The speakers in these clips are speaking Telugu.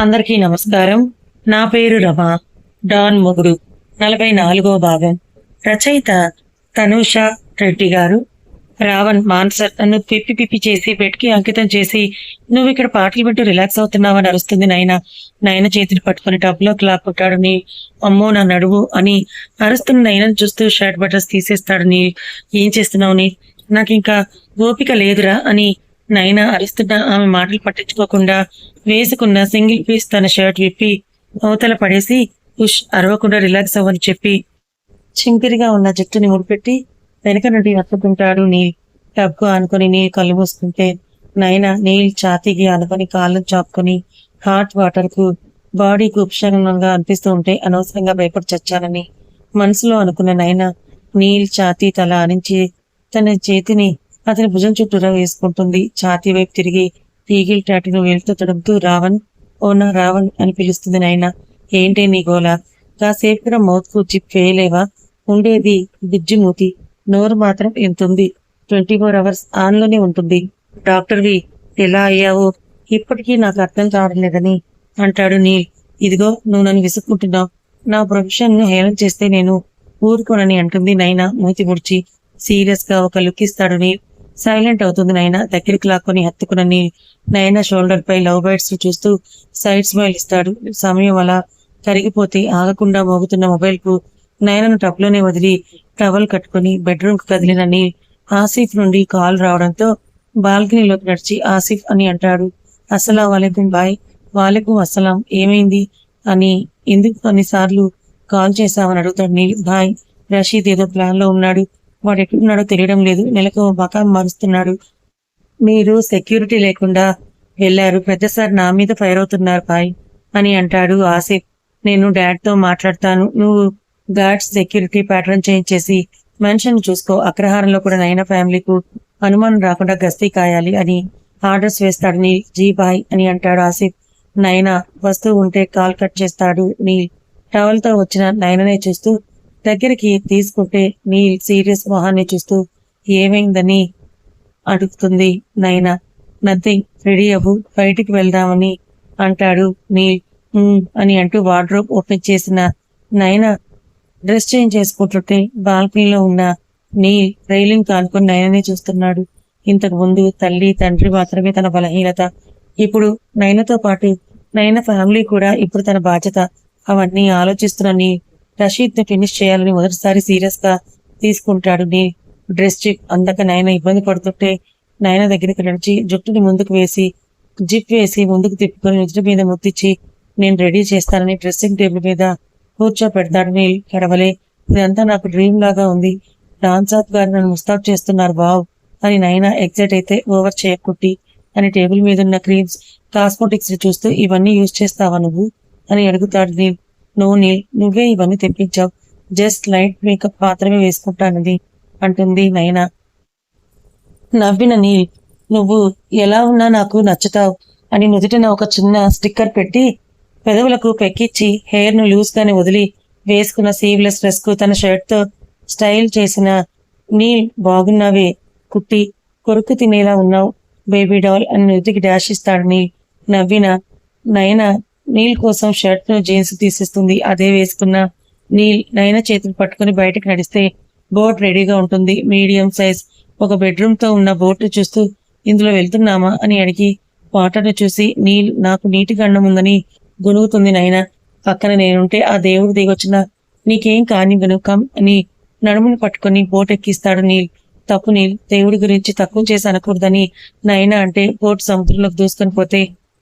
అందరికీ నమస్కారం. నా పేరు రమ. డాన్ మొగుడు. నలభై నాలుగో భాగం. రచయిత తనూష రెడ్డి గారు. రావణ్ మాన్సర్ నన్ను పిప్పి పిప్పి చేసి బెడ్కి అంకితం చేసి నువ్వు ఇక్కడ పాటలు పెట్టి రిలాక్స్ అవుతున్నావని అరుస్తుంది నాయన. నాయన చేతిని పట్టుకుని టబ్లోకి లాక్కుంటాడు నీ అమ్మో నా నడువు అని అరుస్తున్న నయనను చూస్తూ షర్ట్ బటన్స్ తీసేస్తాడు. నీ ఏం చేస్తున్నావు నీ? నాకు ఇంకా ఓపిక లేదురా అని నైనా అరుస్తున్న ఆమె మాటలు పట్టించుకోకుండా వేసుకున్న సింగిల్ పీస్ తన షర్ట్ విప్పి అవతల పడేసి ఉష్ అరవకుండా రిలాక్స్ అవ్వని చెప్పి. చింపిరిగా ఉన్న జుట్టుని ముడిపెట్టి వెనక నుండి హత్తుకుంటాడు నీల్. టబ్కు ఆనుకొని నీల్ కళ్ళు మూసుకుంటే నైనా నీల్ ఛాతీకి ఆనుకొని కాళ్ళు చాపుకొని హాట్ వాటర్కు బాడీకి ఉపశమనంగా అనిపిస్తూ ఉంటే అనవసరంగా భయపడి చచ్చానని మనసులో అనుకున్న నైనా నీల్ ఛాతీ తల ఆనించి తన చేతిని అతని భుజం చుట్టూరా వేసుకుంటుంది. ఛాతీ వైపు తిరిగి తీగిల్ టాటిను వెళ్తూ తడుపుతూ రావణ్ ఓనా రావణ్ అని పిలుస్తుంది నాయన. ఏంటే నీ గోల? కాసేపుగా మౌత్కు చిప్ ఉండేది బిజ్జి మూతి. నోరు మాత్రం ఎంతుంది. ట్వంటీ ఫోర్ అవర్స్ ఆన్లోనే ఉంటుంది. డాక్టర్వి ఎలా అయ్యావు? ఇప్పటికీ నాకు అర్థం కావడం లేదని అంటాడు నీల్. ఇదిగో నువ్వు నన్ను విసుక్కుంటున్నావు. నా ప్రొఫెషన్ను హేళన చేస్తే నేను ఊరుకోనని అంటుంది నైనా మూతి ముడిచి. సీరియస్గా ఒక లుక్ ఇస్తాడు నీల్. సైలెంట్ అవుతుంది నైనా. దగ్గరికి లాక్కొని హత్తుకునని నైనా షోల్డర్ పై లవ్ బైట్స్ చూస్తూ సైడ్ స్మైల్ ఇస్తాడు. సమయం అలా కరిగిపోతే ఆగకుండా మోగుతున్న మొబైల్కు నయనను టబ్లోనే వదిలి టవల్ కట్టుకుని బెడ్రూమ్కు కదిలినని ఆసిఫ్ నుండి కాల్ రావడంతో బాల్కనీలోకి నడిచి ఆసిఫ్ అని అంటాడు. అస్సలం వాలేకుం బాయ్. వాలేకుం అస్సలాం. ఏమైంది? అని ఎందుకు కొన్నిసార్లు కాల్ చేశామని అడుగుతాడు నీల్. బాయ్. రషీద్ ఏదో ప్లాన్లో ఉన్నాడు. వాడు ఎట్లున్నాడో తెలియడం లేదు. నెలకు మకాం మారుస్తున్నాడు. మీరు సెక్యూరిటీ లేకుండా వెళ్ళారు పెద్దసారి నా మీద ఫైర్ అవుతున్నారు బాయ్ అని అంటాడు ఆసిఫ్. నేను డాడ్తో మాట్లాడతాను. నువ్వు గార్డ్స్ సెక్యూరిటీ ప్యాటర్న్ చేంజ్ చేసి మెన్షన్ చూసుకో. అగ్రహారంలో కూడా నైనా ఫ్యామిలీకు అనుమానం రాకుండా గస్తీ కాయాలి అని ఆర్డర్స్ వేస్తాడు నీ జీ బాయ్ అని అంటాడు ఆసిఫ్. నైనా వస్తూ ఉంటే కాల్ కట్ చేస్తాడు నీ టవల్ వచ్చిన నైననే చూస్తూ దగ్గరికి తీసుకుంటే నీ సీరియస్ మొహాన్ని చూస్తూ ఏమైందని? అడుగుతుంది నైనా. నథింగ్ రెడీ అవ్వు బయటికి వెళ్దామని అంటాడు నీ అని అంటూ వార్డ్రోబ్ ఓపెన్ చేసిన నైనా. డ్రెస్ చేంజ్ చేసుకుంటుంటే బాల్కనీలో ఉన్న నీ రైలింగ్ కానుకొని నయనని చూస్తున్నాడు. ఇంతకు ముందు తల్లి తండ్రి మాత్రమే తన బలహీనత. ఇప్పుడు నయనతో పాటు నయన ఫ్యామిలీ కూడా ఇప్పుడు తన బాధ్యత. అవన్నీ ఆలోచిస్తున్న నీ రషీద్ని ఫినిష్ చేయాలని మొదటిసారి సీరియస్గా తీసుకుంటాడు నీ డ్రెస్ చిప్ అందక నయన ఇబ్బంది పడుతుంటే నయన దగ్గరికి నడిచి జుట్టుని ముందుకు వేసి జిప్ వేసి ముందుకు తిప్పుకొని నిద్ర మీద ముత్తిచ్చి నేను రెడీ చేస్తానని డ్రెస్సింగ్ టేబుల్ మీద కూర్చోపెడతాడు నీల్ కడవలే ఇదంతా నాకు డ్రీమ్ లాగా ఉంది. డాన్సాత్ గారు నన్ను ముస్తాబ్ చేస్తున్నారు బావ్ అని నైనా ఎగ్జైట్ అయితే ఓవర్ చేయకుట్టి అని టేబుల్ మీద ఉన్న క్రీమ్స్ కాస్మోటిక్స్ చూస్తూ ఇవన్నీ యూజ్ చేస్తావా నువ్వు? అని అడుగుతాడు నీల్. నువ్వు నీల్ నువ్వే ఇవన్నీ తెప్పించావు. జస్ట్ లైట్ మేకప్ మాత్రమే వేసుకుంటానది అంటుంది నైనా నవ్విన నీల్ నువ్వు ఎలా ఉన్నా నాకు నచ్చుతావు అని నుదుటిన ఒక చిన్న స్టిక్కర్ పెట్టి పెదవులకు పెక్కిచ్చి హెయిర్ను లూజ్గానే వదిలి వేసుకున్న సీవ్లెస్ డ్రెస్కు తన షర్ట్తో స్టైల్ చేసిన నీల్ బాగున్నావే కుట్టి కొరుకు తినేలా ఉన్నావు బేబీ డాల్ అని నుదికి డాష్ ఇస్తాడు నీల్. నవ్విన నయన నీల్ కోసం షర్ట్ను జీన్స్ తీసేస్తుంది. అదే వేసుకున్న నీల్ నయన చేతులు పట్టుకుని బయటకు నడిస్తే బోట్ రెడీగా ఉంటుంది. మీడియం సైజ్ ఒక బెడ్రూమ్తో ఉన్న బోట్ చూస్తూ ఇందులో వెళ్తున్నామా? అని అడిగి వాటర్ను చూసి నీల్ నాకు నీటి గండం ఉందని గొనుగుతుంది నాయన. పక్కన నేనుంటే ఆ దేవుడు దిగొచ్చిన నీకేం కాని గనుకం అని నడుమును పట్టుకుని బోట్ ఎక్కిస్తాడు నీల్. తప్పు నీల్ దేవుడి గురించి తక్కువ చేసి అనకూడదని నైనా అంటే బోట్ సముద్రంలోకి దూసుకొని పోతే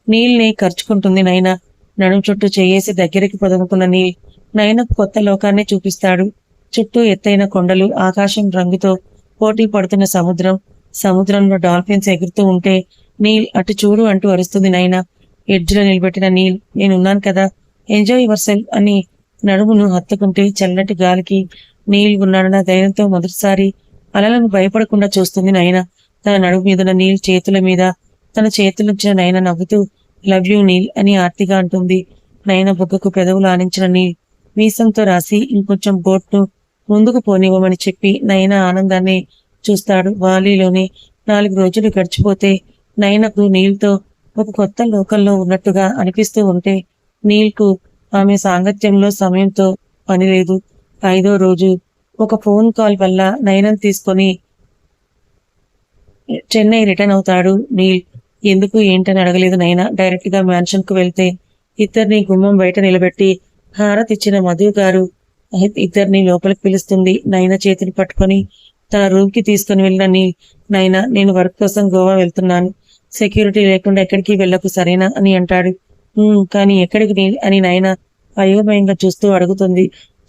నీల్ని ఖర్చుకుంటుంది నైనా నడుము చుట్టూ చేయేసి దగ్గరికి పొదుముకున్న నీల్ నయనకు కొత్త లోకాన్ని చూపిస్తాడు. చుట్టూ ఎత్తైన కొండలు ఆకాశం రంగుతో పోటీ పడుతున్న సముద్రం. సముద్రంలో డాల్ఫిన్స్ ఎగురుతూ ఉంటే నీల్ అటు చూడు అంటూ అరుస్తుంది నైనా ఎడ్జ్లో నిలబెట్టిన నీల్ నేనున్నాను కదా. ఎంజాయ్ యువర్ సెల్ఫ్ అని నడుమును హత్తుకుంటే చల్లటి గాలికి నీల్ ఉన్నాడన్న ధైర్యంతో మొదటిసారి అలలను భయపడకుండా చూస్తుంది నయన. తన నడుము మీదున్న నీల్ చేతుల మీద తన చేతులుంచిన నయన నవ్వుతూ లవ్ యూ నీల్ అని ఆర్తిగా అంటుంది. నయన బుగ్గకు పెదవులు ఆనించిన నీల్ వీసంతో రాసి ఇంకొంచెం బోట్ను ముందుకు పోనివ్వమని చెప్పి నయన ఆనందాన్ని చూస్తాడు. వాలీలోని నాలుగు రోజులు గడిచిపోతే నయనకు నీల్తో ఒక కొత్త లోకంలో ఉన్నట్టుగా అనిపిస్తూ ఉంటే నీల్కు ఆమె సాంగత్యంలో సమయంతో పని లేదు. ఐదో రోజు ఒక ఫోన్ కాల్ వల్ల నయనం తీసుకొని చెన్నై రిటర్న్ అవుతాడు నీల్. ఎందుకు ఏంటని అడగలేదు నైనా? డైరెక్ట్గా మ్యాన్షన్కు వెళ్తే ఇద్దరిని గుమ్మం బయట నిలబెట్టి హారత్ ఇచ్చిన మధు గారు ఇద్దరిని లోపలికి పిలుస్తుంది. నైనా చేతిని పట్టుకొని తన రూమ్కి తీసుకుని వెళ్ళని నైనా నేను వర్క్ కోసం గోవా వెళ్తున్నాను. సెక్యూరిటీ లేకుండా ఎక్కడికి వెళ్ళకు సరేనా? అని అంటాడు. కానీ ఎక్కడికి అని నైనా అయోమయంగా చూస్తూ అడుగుతుంది.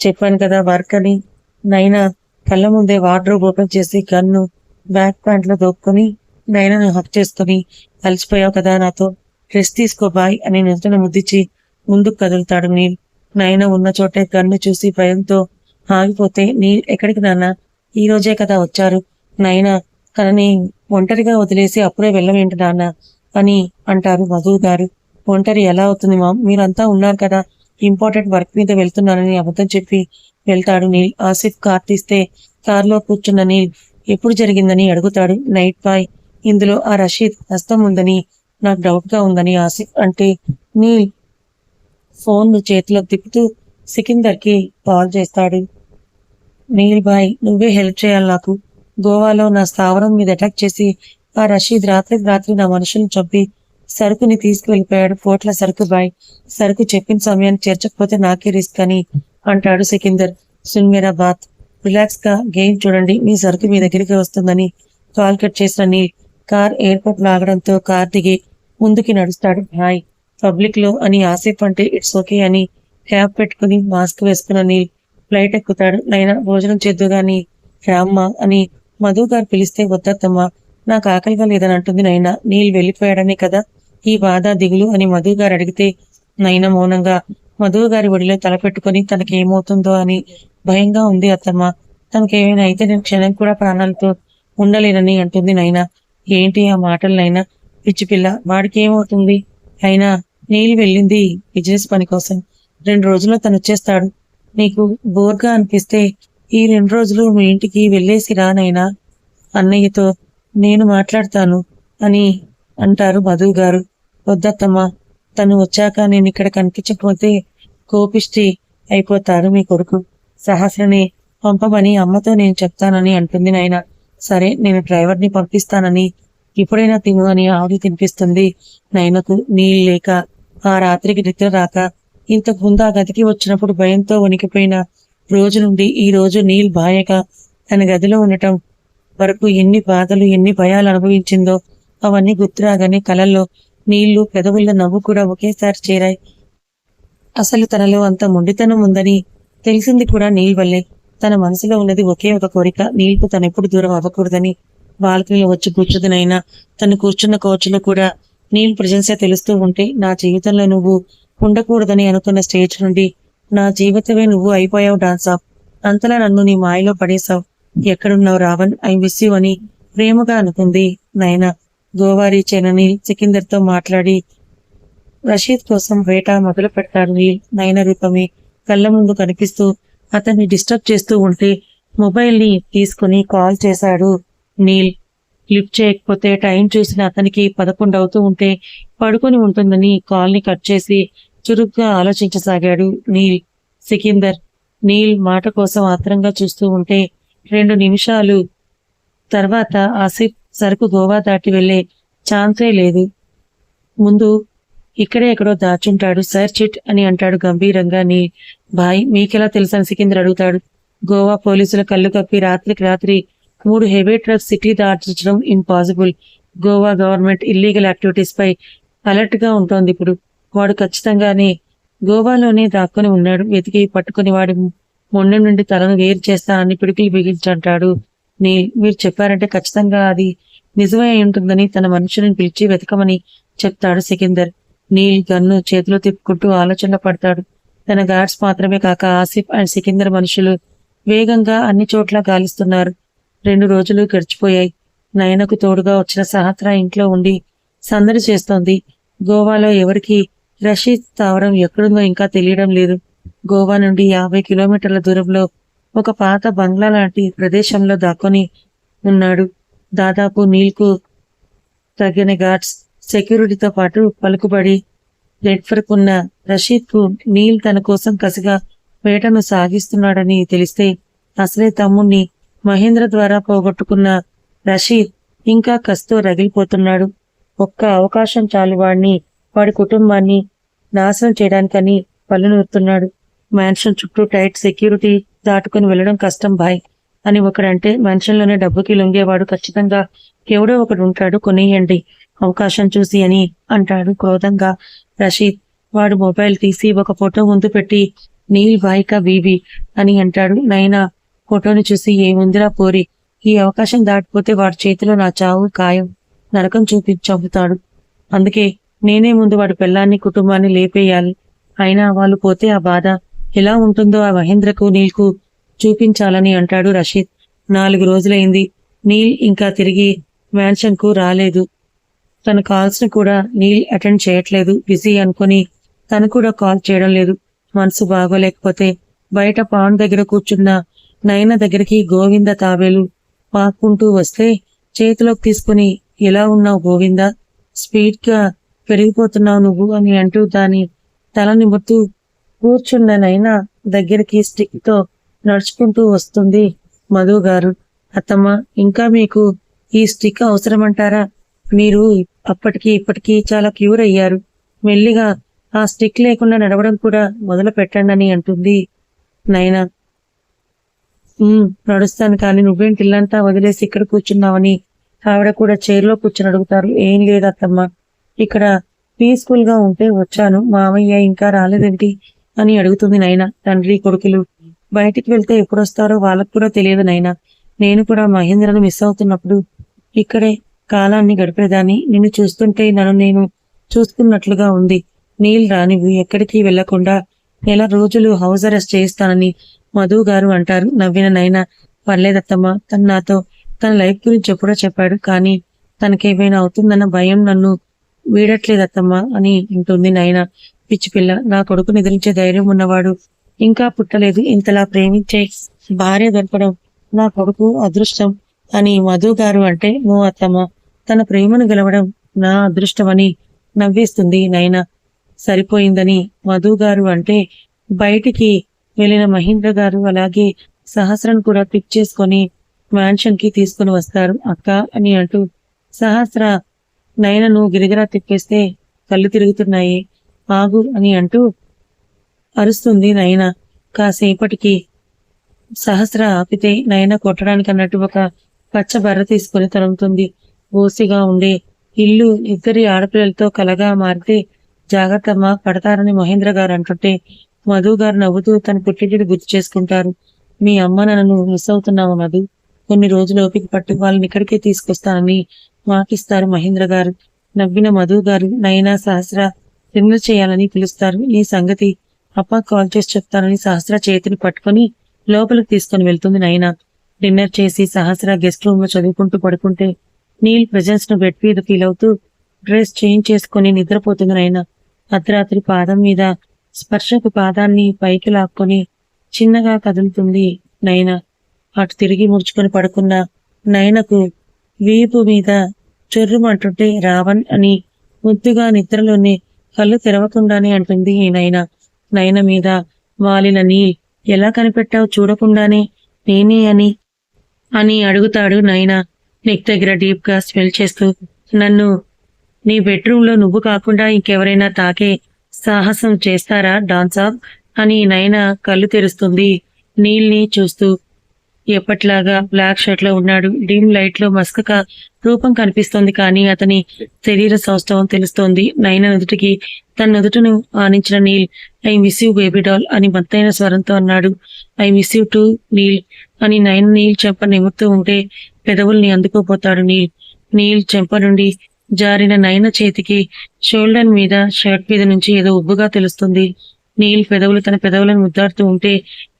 చెప్పాను కదా వర్క్ అని. నైనా కళ్ళ ముందే వార్డ్రోబ్ ఓపెన్ చేసి గన్ను బ్యాక్ ప్యాంట్లో దోపుకొని నైనాను హక్ చేసుకుని కలిసిపోయావు కదా నాతో. రెస్ట్ తీసుకో బాయ్ అని నిజను ముద్దిచ్చి ముందుకు కదులుతాడు నీల్. నయన ఉన్న చోటే గన్ను చూసి భయంతో ఆగిపోతే నీల్ ఎక్కడికి నాన్న? ఈ రోజే కదా వచ్చారు. నయన తనని ఒంటరిగా వదిలేసి అప్పుడే వెళ్ళమేంటి నాన్న? అని అంటారు వధువు గారు. ఒంటరి ఎలా అవుతుంది మామ్? మీరంతా ఉన్నారు కదా. ఇంపార్టెంట్ వర్క్ మీద వెళ్తున్నానని అబద్ధం చెప్పి వెళ్తాడు నీల్. ఆసిఫ్ కార్ తీస్తే కార్లో కూర్చున్న నీల్. ఎప్పుడు జరిగిందని అడుగుతాడు నైట్ బాయ్. ఇందులో ఆ రషీద్ హస్తం ఉందని నాకు డౌట్గా ఉందని ఆశ అంటే నీల్ ఫోన్ చేతిలో తిప్పుతూ సికిందర్కి కాల్ చేస్తాడు. నీల్ బాయ్ నువ్వే హెల్ప్ చేయాలి నాకు. గోవాలో నా స్థావరం మీద అటాక్ చేసి ఆ రషీద్ రాత్రి రాత్రి నా మనుషుల్ని చంపి సరుకుని తీసుకువెళ్ళిపోయాడు. పోట్ల సరుకు బాయ్ సరుకు చెప్పిన సమయాన్ని చేర్చకపోతే నాకే రిస్క్ అని అంటాడు సికిందర్. సున్మేరా బాత్ రిలాక్స్గా గేమ్ చూడండి మీ సరుకు మీ దగ్గరికి వస్తుందని కాల్ కట్ చేసిన నీల్. కార్ ఎయిర్పోర్ట్ లాగడంతో కార్ దిగి ముందుకి నడుస్తాడు హాయ్ పబ్లిక్లో అని ఆసేపు అంటే ఇట్స్ ఓకే అని క్యాప్ పెట్టుకుని మాస్క్ వేసుకున్న ఫ్లైట్ ఎక్కుతాడు. నైనా భోజనం చేద్దు గాని రామ్మ అని మధు గారు పిలిస్తే వద్దత్తమ్మా నాకు ఆకలిగా లేదని అంటుంది నైనా. నీళ్ళు వెళ్ళిపోయాడనే కదా ఈ బాధ దిగులు అని మధు గారు అడిగితే నైనా మౌనంగా మధు గారి ఒడిలో తలపెట్టుకుని తనకేమవుతుందో అని భయంగా ఉంది అత్తమ్మ. తనకేమైనా అయితే నేను క్షణం కూడా ప్రాణాలతో ఉండలేనని అంటుంది నైనా. ఏంటి ఆ మాటలనైనా? పిచ్చిపిల్ల పిచ్చి పిల్ల వాడికి ఏమవుతుంది అయినా నీళ్ళు వెళ్ళింది బిజినెస్ పని కోసం. రెండు రోజుల్లో తను వచ్చేస్తాడు నీకు బోర్గా అనిపిస్తే ఈ రెండు రోజులు మీ ఇంటికి వెళ్ళేసి రానైనా అన్నయ్యతో నేను మాట్లాడతాను అని అంటారు మధు గారు. వద్దత్తమ్మా తను వచ్చాక నేను ఇక్కడ కనిపించకపోతే కోపిష్టి అయిపోతారు మీ కొడుకు. సహస్రని పంపమని అమ్మతో నేను చెప్తానని అంటుంది నాయన. సరే నేను డ్రైవర్ని పంపిస్తానని. ఇప్పుడైనా తిను అని ఆవిడ తినిపిస్తుంది. నైనకు నీళ్ళు లేక ఆ రాత్రికి నిద్ర రాక ఇంతకు ముందు ఆ గదికి వచ్చినప్పుడు భయంతో వణికిపోయిన రోజు నుండి ఈ రోజు నీల్ బాయగా తన గదిలో ఉండటం వరకు ఎన్ని బాధలు ఎన్ని భయాలు అనుభవించిందో అవన్నీ గుర్తురాగానే కలల్లో నీళ్ళు పెదవుల్లో నవ్వు కూడా ఒకేసారి చేరాయి. అసలు తనలో అంత మొండితనం ఉందని తెలిసింది కూడా నీల్ వల్లే. తన మనసులో ఉన్నది ఒకే ఒక కోరిక నీల్కు తను ఎప్పుడు దూరం అవ్వకూడదని బాల్కనీలో వచ్చి కూర్చుదనైనా తను కూర్చున్న కోచ్లో కూడా నీల్ ప్రజెన్సే తెలుస్తూ ఉంటే నా జీవితంలో నువ్వు ఉండకూడదని అనుకున్న స్టేజ్ నుండి నా జీవితమే నువ్వు అయిపోయావు డాన్స్ ఆఫ్. అంతలా నన్ను నీ మాయలో పడేశావు. ఎక్కడున్నావు రావణ్? ఐ మిస్ యూ అని ప్రేమగా అనుకుంది నయన. గోవారి చెనని సికిందర్తో మాట్లాడి రషీద్ కోసం వేట మొదలు పెడతాడు నీల్. నయన రూపమే కళ్ళ ముందు కనిపిస్తూ అతన్ని డిస్టర్బ్ చేస్తూ ఉంటే మొబైల్ని తీసుకుని కాల్ చేశాడు. నీల్ లిఫ్ట్ చేయకపోతే టైం చూసిన అతనికి పదకొండు అవుతూ ఉంటే పడుకొని ఉంటుందని కాల్ని కట్ చేసి చురుగ్గా ఆలోచించసాగాడు నీల్. సికిందర్ నీల్ మాట కోసం ఆత్రంగా చూస్తూ ఉంటే రెండు నిమిషాలు తర్వాత ఆసిఫ్ సరుకు గోవా దాటి వెళ్ళే ఛాన్సే లేదు. ముందు ఇక్కడే ఎక్కడో దాచుంటాడు సార్ చిట్ అని అంటాడు గంభీరంగా. నీ బాయ్ మీకెలా తెలుసని సికిందర్ అడుగుతాడు. గోవా పోలీసుల కళ్ళు కప్పి రాత్రికి రాత్రి మూడు heavy trucks city దాటించడం impossible Goa government illegal activities పై అలర్ట్గా ఉంటోంది ఇప్పుడు. వాడు ఖచ్చితంగానే గోవాలోనే దాక్కుని ఉన్నాడు. వెతికి పట్టుకుని వాడి మొండెం నుండి తలను వేరు చేస్తా అని పిడికిలు బిగించంటాడు. నీ మీరు చెప్పారంటే ఖచ్చితంగా అది నిజమే ఉంటుందని తన మనుషులను పిలిచి వెతకమని చెప్తాడు సికిందర్. నీల్ గన్ను చేతిలో తిప్పుకుంటూ ఆలోచనలో పడతాడు. తన గార్డ్స్ మాత్రమే కాక ఆసిఫ్ అండ్ సికిందర్ మనుషులు వేగంగా అన్ని చోట్ల గాలిస్తున్నారు. రెండు రోజులు గడిచిపోయాయి. నయనకు తోడుగా వచ్చిన సహత్ర ఇంట్లో ఉండి సందడి చేస్తోంది. గోవాలో ఎవరికి రషీద్ స్థావరం ఎక్కడుందో ఇంకా తెలియడం లేదు. గోవా నుండి యాభై కిలోమీటర్ల దూరంలో ఒక పాత బంగ్లా లాంటి ప్రదేశంలో దాక్కొని ఉన్నాడు. దాదాపు నీల్కు తగిన గాడ్స్ సెక్యూరిటీతో పాటు పలుకుబడి నెట్వర్క్ ఉన్న రషీద్కు నీల్ తన కోసం కసిగా వేటను సాగిస్తున్నాడని తెలిస్తే అసలే తమ్ముణ్ణి మహేంద్ర ద్వారా పోగొట్టుకున్న రషీద్ ఇంకా కసితో రగిలిపోతున్నాడు. ఒక్క అవకాశం చాలు వాడిని వాడి కుటుంబాన్ని నాశనం చేయడానికని పళ్ళు నూరుతున్నాడు. మ్యాన్షన్ చుట్టూ టైట్ సెక్యూరిటీ దాటుకుని వెళ్ళడం కష్టం భాయ్ అని ఒకడంటే మ్యాన్షన్లోనే డబ్బుకి లొంగేవాడు ఖచ్చితంగా. ఎవడో ఒకడు ఉంటాడు కొనియండి. అవకాశం చూసి అని అంటాడు క్రోధంగా. రషీద్ వాడు మొబైల్ తీసి ఒక ఫోటో ముందు పెట్టి నీల్ వాయిక వీవి అని అంటాడు. నైనా ఫోటోని చూసి ఏముందిరా పోరి? ఈ అవకాశం దాటిపోతే వాడి చేతిలో నా చావు ఖాయం నరకం చూపించి చంపుతాడు. అందుకే నేనే ముందు వాడి పిల్లాన్ని కుటుంబాన్ని లేపేయాలి. అయినా వాళ్ళు పోతే ఆ బాధ ఎలా ఉంటుందో ఆ మహేంద్రకు నీల్కు చూపించాలని అంటాడు రషీద్. నాలుగు రోజులైంది. నీల్ ఇంకా తిరిగి మ్యాన్షన్కు రాలేదు. తన కాల్స్ని కూడా నీల్ అటెండ్ చేయట్లేదు బిజీ అనుకుని తను కూడా కాల్ చేయడం లేదు. మనసు బాగోలేకపోతే బయట పాన్ దగ్గర కూర్చున్న నయన దగ్గరికి గోవింద తాబేలు పాక్కుంటూ వస్తే చేతిలోకి తీసుకుని ఎలా ఉన్నావు గోవింద? స్పీడ్గా పెరిగిపోతున్నావు నువ్వు అని అంటూ దాని తల నిమురుతూ కూర్చున్న నైనా దగ్గరికి స్టిక్తో నడుచుకుంటూ వస్తుంది. మధు గారు అత్తమ్మ ఇంకా మీకు ఈ స్టిక్ అవసరమంటారా? మీరు అప్పటికి ఇప్పటికీ చాలా క్యూర్ అయ్యారు. మెల్లిగా ఆ స్టిక్ లేకుండా నడవడం కూడా మొదలు పెట్టండి అంటుంది నైనా నడుస్తాను కానీ నువ్వేంటి ఇల్లంతా వదిలేసి ఇక్కడ కూర్చున్నావని ఆవిడ కూడా చైర్లో కూర్చుని అడుగుతారు. ఏం లేదు అత్తమ్మ. ఇక్కడ పీస్ఫుల్గా ఉంటే వచ్చాను. మామయ్య ఇంకా రాలేదేంటి అని అడుగుతుంది నైనా తండ్రి కొడుకులు బయటికి వెళ్తే ఎప్పుడు వస్తారో వాళ్ళకు కూడా తెలియదు నైనా నేను కూడా మహేంద్రను మిస్ అవుతున్నప్పుడు ఇక్కడే కాలాన్ని గడిపేదాన్ని. నిన్ను చూస్తుంటే నన్ను నేను చూసుకున్నట్లుగా ఉంది. నీల్ రానివ్వు ఎక్కడికి వెళ్ళకుండా నెల రోజులు హౌస్ అరెస్ట్ చేయిస్తానని మధు గారు అంటారు. నవ్విన నైనా పర్లేదత్తమ్మ తను నాతో తన లైఫ్ గురించి ఎప్పుడో చెప్పాడు కానీ తనకేమైనా అవుతుందన్న భయం నన్ను వీడట్లేదత్తమ్మ అని అంటుంది నాయన పిచ్చి పిల్ల నా కొడుకు నిద్రించే ధైర్యం ఉన్నవాడు ఇంకా పుట్టలేదు. ఇంతలా ప్రేమించే భార్య దొరకడం నా కొడుకు అదృష్టం. అని మధు గారు అంటే ఓ అత్తమ్మ తన ప్రేమను గెలవడం నా అదృష్టమని నవ్వేస్తుంది నైనా సరిపోయిందని మధు గారు అంటే బయటికి వెళ్ళిన మహేంద్ర గారు అలాగే సహస్రను కూడా పిక్ చేసుకొని మ్యాన్షన్కి తీసుకుని వస్తారు అక్క అని అంటూ సహస్ర నయనను గిరిగిరా తిప్పేస్తే కళ్ళు తిరుగుతున్నాయి ఆగు అని అంటూ అరుస్తుంది నయన. కాసేపటికి సహస్ర ఆపితే నయన కొట్టడానికి అన్నట్టు ఒక పచ్చబర్ర తీసుకుని తరుముతుంది. ఓసిగా ఉండే ఇల్లు ఇద్దరి ఆడపిల్లలతో కలగా మారితే జాగ్రత్తమ్మ పడతారని మహేంద్ర గారు అంటుంటే మధు గారు నవ్వుతూ తన పుట్టింటిని గుర్తు చేసుకుంటారు. మీ అమ్మ నన్ను మిస్ అవుతున్నావు మధు. కొన్ని రోజులు ఓపిక పట్టు వాళ్ళని ఇక్కడికే తీసుకొస్తానని మాటిస్తారు మహేంద్ర గారు. నవ్విన మధు గారు నయనా సహస్ర డిన్నర్ చేయాలని పిలుస్తారు. నీ సంగతి అప్ప కాల్ చేసి చెప్తానని సహస్ర చేతిని పట్టుకొని లోపలికి తీసుకొని వెళ్తుంది నయనా డిన్నర్ చేసి సహస్ర గెస్ట్ రూమ్లో చదువుకుంటూ పడుకుంటే నీల్ ప్రెజెన్స్ను బెడ్ మీద ఫీల్ అవుతూ డ్రెస్ చేంజ్ చేసుకుని నిద్రపోతుంది నయన అర్ధరాత్రి పాదం మీద స్పర్శకు పాదాన్ని పైకి లాక్కొని చిన్నగా కదులుతుంది నయన. అటు తిరిగి ముడుచుకొని పడుకున్న నయనకు వీపు మీద చెర్రుమంటుంటే రావణ్ అని ముద్దుగా నిద్రలోనే కళ్ళు తెరవకుండానే అంటుంది ఈ నయన. నయన మీద వాలిన నీల్ ఎలా కనిపెట్టావు చూడకుండానే నేనే అని అని అడుగుతాడు నైనా. నెక్ దగ్గర డీప్గా స్మెల్ చేస్తూ నన్ను నీ బెడ్రూమ్లో నువ్వు కాకుండా ఇంకెవరైనా తాకే సాహసం చేస్తారా డాన్సాబ్? అని నయన కళ్ళు తెరుస్తుంది. నీల్ని చూస్తూ ఎప్పట్లాగా బ్లాక్ షర్ట్లో ఉన్నాడు. డిమ్ లైట్లో మస్కక రూపం కనిపిస్తోంది కానీ అతని శరీర సౌష్ఠవం తెలుస్తోంది. నైనా నుదుటికి తన నుదుటను ఆనించిన Neel I miss you baby doll అని మత్తైన స్వరంతో అన్నాడు. I miss you too Neel. అని నయన నీల్ చెంప నిమురుతూ ఉంటే పెదవుల్ని అందుకోపోతాడు నీల్. నీల్ చెంప నుండి జారిన నయన చేతికి షోల్డర్ మీద షర్ట్ మీద నుంచి ఏదో ఉబ్బుగా తెలుస్తుంది. నీల్ పెదవులు తన పెదవులను ముద్దాడుతూ ఉంటే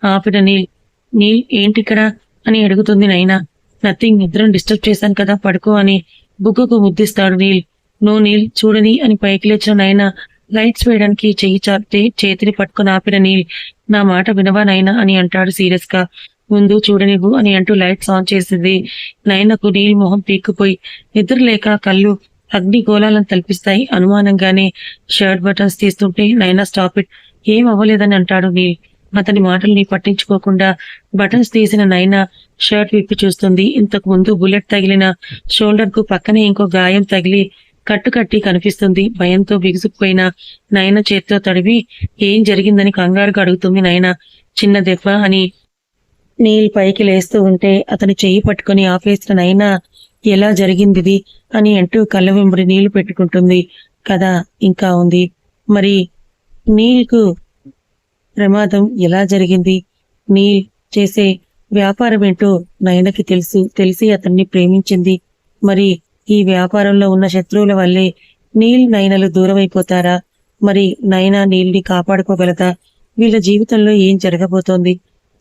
ఆపిన నీల్ నీల్ ఏంటిక్కడ? అని అడుగుతుంది నైనా నథింగ్ నిద్రను డిస్టర్బ్ చేశాను కదా పడుకో అని బుగ్గకు ముద్దిస్తాడు నీల్. నో నీల్ చూడని అని పైకి లేచిన నైనా లైట్స్ వేయడానికి చెయ్యి చాపితే చేతిని పట్టుకుని ఆపిన నీల్ నా మాట వినవా నైనా అని అంటాడు సీరియస్గా ముందు చూడనివ్వు అని అంటూ లైట్స్ ఆన్ చేసింది. నయనకు నీల్ మొహం పీక్కుపోయి నిద్ర లేక కళ్ళు అగ్ని గోళాలను తలపిస్తాయి. అనుమానంగానే షర్ట్ బటన్స్ తీస్తుంటే నైనా స్టాప్ ఇట్. ఏం అవ్వలేదని అంటాడు నీల్. అతని మాటల్ని పట్టించుకోకుండా బటన్స్ తీసిన నైనా షర్ట్ విప్పి చూస్తుంది. ఇంతకు ముందు బుల్లెట్ తగిలిన షోల్డర్కు పక్కనే ఇంకో గాయం తగిలి కట్టుకట్టి కనిపిస్తుంది. భయంతో బిగుసుకుపోయిన నయన చేత్తో తడివి ఏం జరిగిందని కంగారుగా అడుగుతుంది నయన. చిన్న దెబ్బ అని నీల్ పైకి లేస్తూ ఉంటే అతని చెయ్యి పట్టుకుని ఆపేసిన నైనా ఎలా జరిగిందిది అని అంటూ కళ్ళ వెంబడి నీళ్ళు పెట్టుకుంటుంది. కథ ఇంకా ఉంది. మరి నీల్కు ప్రమాదం ఎలా జరిగింది? నీల్ చేసే వ్యాపారం ఏంటో నయనకి తెలుసు తెలిసి అతన్ని ప్రేమించింది. మరి ఈ వ్యాపారంలో ఉన్న శత్రువుల వల్లే నీల్ నయనలు దూరమైపోతారా? మరి నయన నీల్ని కాపాడుకోగలదా? వీళ్ళ జీవితంలో ఏం జరగబోతోంది?